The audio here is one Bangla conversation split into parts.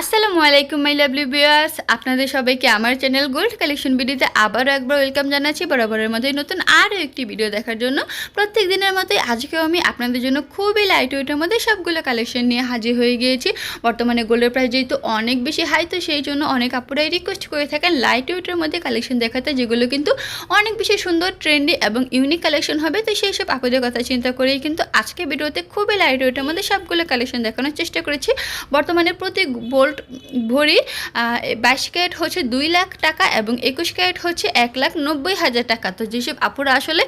আসসালামু আলাইকুম মাই লাভলি ভিউয়ার্স আপনাদের সবাইকে আমার চ্যানেল গোল্ড কালেকশন ভিডিওতে আবারও একবার ওয়েলকাম জানাচ্ছি বরাবরের মতোই নতুন আরও একটি ভিডিও দেখার জন্য। প্রত্যেক দিনের মতোই আজকেও আমি আপনাদের জন্য খুবই লাইট ওয়েটের মধ্যে সবগুলো কালেকশন নিয়ে হাজির হয়ে গিয়েছি। বর্তমানে গোল্ডের প্রাইস যেহেতু অনেক বেশি হাই তো সেই জন্য অনেক আপুরাই রিকোয়েস্ট করে থাকেন লাইট ওয়েটের মধ্যে কালেকশন দেখাতে, যেগুলো কিন্তু অনেক বেশি সুন্দর ট্রেন্ডি এবং ইউনিক কালেকশন হবে। তো সেই সব আপুদের কথা চিন্তা করেই কিন্তু আজকে ভিডিওতে খুবই লাইট ওয়েটের মধ্যে সবগুলো কালেকশন দেখানোর চেষ্টা করেছি। বর্তমানে প্রতি বোল্ট ভরি বাইশ ক্যারেট হচ্ছে দুই লাখ টাকা এবং একুশ ক্যারেট হচ্ছে এক লাখ নব্বই হাজার টাকা। তো যেসব আপুরা আসলে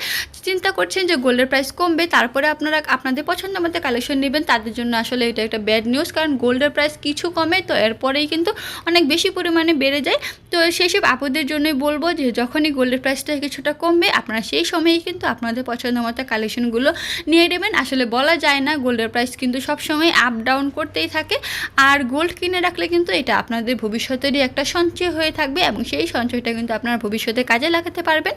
চিন্তা করছেন যে গোল্ডের প্রাইস কমবে, তারপরে আপনারা আপনাদের পছন্দ মতো কালেকশন নেবেন, তাদের জন্য আসলে এটা একটা ব্যাড নিউজ কারণ গোল্ডের প্রাইস কিছু কমে, তো এরপরেই কিন্তু অনেক বেশি পরিমাণে বেড়ে যায়। তো সেই সব আপুদের জন্যই বলব যে যখনই গোল্ডের প্রাইসটা কিছুটা কমবে, আপনারা সেই সময়েই কিন্তু আপনাদের পছন্দ মতো কালেকশনগুলো নিয়ে নেবেন। আসলে বলা যায় না, গোল্ডের প্রাইস কিন্তু সবসময় আপ ডাউন করতেই থাকে। আর গোল্ড কিনে রাখলে কিন্তু এটা আপনাদের ভবিষ্যতেরই একটা সঞ্চয় হয়ে থাকবে এবং সেই সঞ্চয়টা কিন্তু আপনারা ভবিষ্যতে কাজে লাগাতে পারবেন।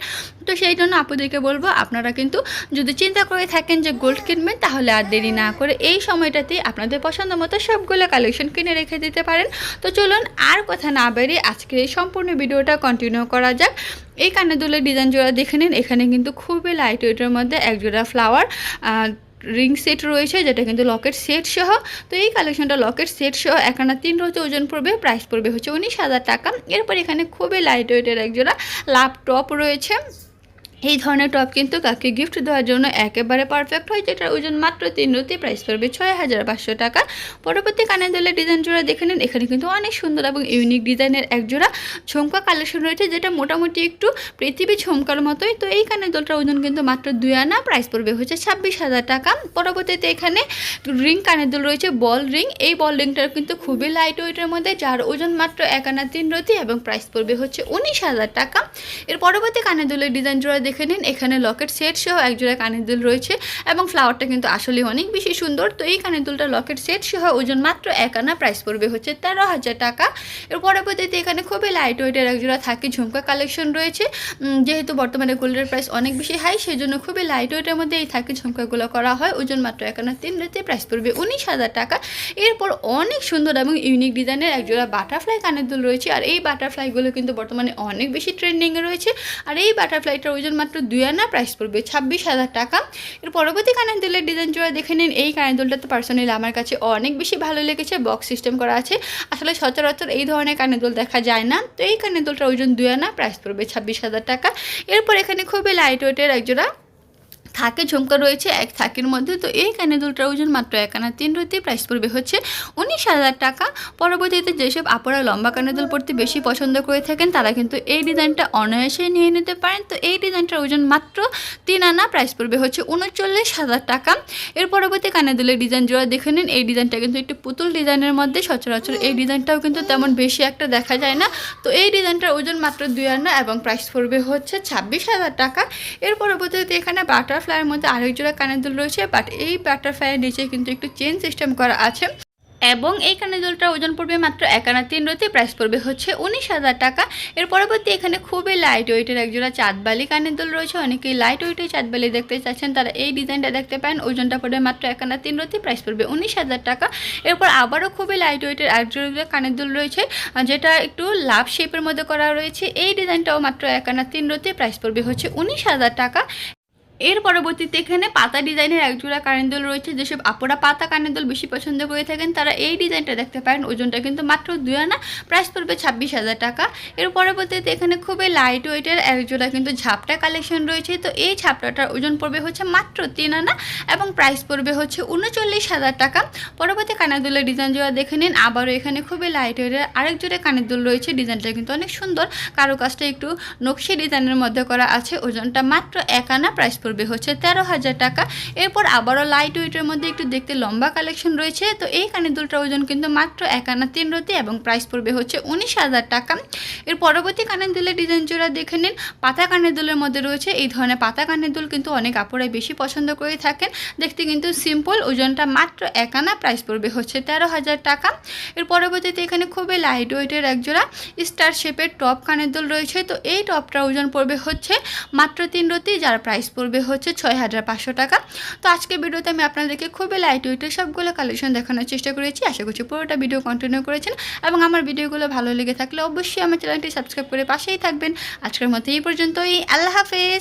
তো সেই জন্য আপুদেরকে বলব, আপনারা কিন্তু যদি চিন্তা করে থাকেন যে গোল্ড কিনবেন, তাহলে আর দেরি না করে এই সময়টাতেই আপনাদের পছন্দ মতো সবগুলো কালেকশন কিনে রেখে দিতে পারেন। তো চলুন আর কথা না বেরিয়ে আজকের এই সম্পূর্ণ ভিডিওটা কন্টিনিউ করা যাক। এই কানে দুলের ডিজাইন জোড়া দেখে নিন, এখানে কিন্তু খুবই লাইট ওয়েটের মধ্যে এক জোড়া ফ্লাওয়ার রিং সেট রয়েছে, যেটা কিন্তু লকেট সেট সহ। তো এই কালেকশনটা লকেট সেট সহ একানা তিন রোজে ওজন পড়বে প্রাইস পড়বে হচ্ছে উনিশ হাজার টাকা। এরপর এখানে খুবই লাইট ওয়েটের একজোড়া ল্যাপটপ রয়েছে। এই ধরনের টপ কিন্তু কাকে গিফট দেওয়ার জন্য একেবারে পারফেক্ট হয়, যেটার ওজন মাত্র তিন রুতি প্রাইস পড়বে ছয় হাজার পাঁচশো টাকা। পরবর্তী কানে দলের ডিজাইন জোড়া দেখে নিন। এখানে কিন্তু অনেক সুন্দর এবং ইউনিক ডিজাইনের এক জোড়া ঝুমকা কালেকশন রয়েছে, যেটা মোটামুটি একটু পৃথিবী ঝুমকার মতোই। তো এই কানে দলটার ওজন কিন্তু মাত্র দুই আনা প্রাইস পড়বে হচ্ছে ছাব্বিশ হাজার টাকা। পরবর্তীতে এখানে রিং কানের দল রয়েছে বল রিং এই বল রিংটার কিন্তু খুবই লাইট ওয়েটের মধ্যে, যার ওজন মাত্র এক আনা তিন রতি এবং প্রাইস পড়বে হচ্ছে উনিশ হাজার টাকা। এর পরবর্তী কানের দলের ডিজাইন জোড়া দেখে নিন। এখানে লকেট সেট সহ এক জোড়া কানের দুল রয়েছে এবং ফ্লাওয়ারটা কিন্তু আসলে অনেক বেশি সুন্দর। তো এই কানের দুলটা লকেট সেট সহ ওজন মাত্র এক আনা প্রাইস পড়বে হচ্ছে তেরো হাজার টাকা। এর পরবর্তীতে এখানে খুবই লাইট ওয়েটের এক জোড়া থাকে ঝুমকা কালেকশন রয়েছে। যেহেতু বর্তমানে গোল্ডের প্রাইস অনেক বেশি হাই সেই জন্য খুবই লাইট ওয়েটের মধ্যে এই থাকে ঝুমকাগুলো করা হয়। ওজন মাত্র এক আনা তিন রেতে প্রাইস পড়বে উনিশ হাজার টাকা। এরপর অনেক সুন্দর এবং ইউনিক ডিজাইনের এক জোড়া বাটারফ্লাই কানের দুল রয়েছে। আর এই বাটারফ্লাইগুলো কিন্তু বর্তমানে অনেক বেশি ট্রেন্ডিংয়ে রয়েছে। আর এই বাটারফ্লাইটার ওজন মাত্র দুই আনা প্রাইস পড়বে ছাব্বিশ হাজার টাকা। এর পরবর্তী কানের দুলের ডিজাইন জোড়া দেখে নিন। এই কানের দুলটা তো পার্সোনালি আমার কাছে অনেক বেশি ভালো লেগেছে বক্স সিস্টেম করা আছে। আসলে সচরাচর এই ধরনের কানের দুল দেখা যায় না। তো এই কানের দুলটার ওজন দুই আনা প্রাইস পড়বে ছাব্বিশ হাজার টাকা। এরপর এখানে খুবই লাইট ওয়েটের এক জোড়া থাকে, ঝুমকা রয়েছে, এক থাকের মধ্যে। তো এই কানে দুলটার ওজন মাত্র এক আনা তিন রুতি প্রাইস পড়বে হচ্ছে উনিশ হাজার টাকা। পরবর্তীতে যেসব আপনারা লম্বা কানে দুল পড়তে বেশি পছন্দ করে থাকেন, তারা কিন্তু এই ডিজাইনটা অনায়াসে নিয়ে নিতে পারেন। তো এই ডিজাইনটার ওজন মাত্র তিন আনা। প্রাইস পড়বে হচ্ছে উনচল্লিশ হাজার টাকা। এর পরবর্তী কানে দুলের ডিজাইন জোড়া দেখে নিন। এই ডিজাইনটা কিন্তু একটু পুতুল ডিজাইনের মধ্যে। সচরাচর এই ডিজাইনটাও কিন্তু তেমন বেশি একটা দেখা যায় না। তো এই ডিজাইনটার ওজন মাত্র দুই আনা এবং প্রাইস পড়বে হচ্ছে ছাব্বিশ হাজার টাকা। এর পরবর্তীতে এখানে বাটারফ্লাইয়ের মধ্যে আরেক জোড়া কানের দুল রয়েছে বাট এই বাটারফ্লাইয়ের নিচে কিন্তু একটু চেন সিস্টেম করা আছে। এবং এই কানের দুলটার ওজন পড়বে মাত্র এক আনা তিন রতি প্রাইস পড়বে হচ্ছে উনিশ হাজার টাকা। এর পরবর্তী এখানে খুবই লাইট ওয়েটের একজোড়া চাঁদবালি কানের দুল রয়েছে। অনেকেই লাইট ওয়েটের চাঁদবালি দেখতে চাচ্ছেন, তারা এই ডিজাইনটা দেখতে পান ওজনটা পড়বে মাত্র এক আনা তিন রতি প্রাইস পড়বে উনিশ হাজার টাকা। এরপর আবারও খুবই লাইট ওয়েটের একজোড়া কানের দুল রয়েছে, যেটা একটু লাভ শেপের মধ্যে করা রয়েছে। এই ডিজাইনটাও মাত্র এক আনা তিন রতি প্রাইস পড়বে হচ্ছে উনিশ হাজার টাকা। এর পরবর্তীতে এখানে পাতা ডিজাইনের একজোড়া কানেদোল রয়েছে। যেসব আপুরা পাতা কানেদোল বেশি পছন্দ করে থাকেন, তারা এই ডিজাইনটা দেখতে পারেন। ওজনটা কিন্তু মাত্র দুই আনা প্রাইস পড়বে ছাব্বিশ হাজার টাকা। এর পরবর্তীতে এখানে খুবই লাইট ওয়েটের একজোড়া কিন্তু ঝাপটা কালেকশন রয়েছে। তো এই ঝাপটাটার ওজন পড়বে হচ্ছে মাত্র তিন আনা এবং প্রাইস পড়বে হচ্ছে উনচল্লিশ হাজার টাকা। পরবর্তী কানেদুলের ডিজাইন জোড়া দেখে নিন। আবারও এখানে খুবই লাইট ওয়েটের আরেক জোড়া কানেদুল রয়েছে। ডিজাইনটা কিন্তু অনেক সুন্দর। কারও কাজটা একটু নকশি ডিজাইনের মধ্যে করা আছে। ওজনটা মাত্র এক আনা প্রাইস পড়বে হচ্ছে তেরো হাজার টাকা। এরপর আবারও লাইট ওয়েটের মধ্যে একটু দেখতে লম্বা কালেকশন রয়েছে। তো এই কানের দুলটার ওজন কিন্তু মাত্র এক আনা তিন রতি এবং প্রাইস পড়বে হচ্ছে উনিশ হাজার টাকা। এর পরবর্তী কানের দুলের ডিজাইন জোড়া দেখে নিন। পাতা কানের দুলের মধ্যে রয়েছে এই ধরনের পাতা কানের দুল কিন্তু অনেক আপুরাই বেশি পছন্দ করে থাকেন। দেখতে কিন্তু সিম্পল ওজনটা মাত্র এক আনা প্রাইস পড়বে হচ্ছে তেরো হাজার টাকা। এর পরবর্তীতে এখানে খুবই লাইট ওয়েটের একজোড়া স্টার শেপের টপ কানের দুল রয়েছে। তো এই টপটার ওজন পড়বে হচ্ছে মাত্র তিন রতি, যার প্রাইস পড়বে হচ্ছে ছয় হাজার পাঁচশো টাকা। তো আজকে ভিডিওতে আমি আপনাদেরকে খুবই লাইট ওয়েটের সবগুলো কালেকশন দেখানোর চেষ্টা করেছি। আশা করছি পুরোটা ভিডিও কন্টিনিউ করেছেন এবং আমার ভিডিওগুলো ভালো লেগে থাকলে অবশ্যই আমার চ্যানেলটি সাবস্ক্রাইব করে পাশেই থাকবেন। আজকের মতো এই পর্যন্তই। আল্লাহ হাফেজ।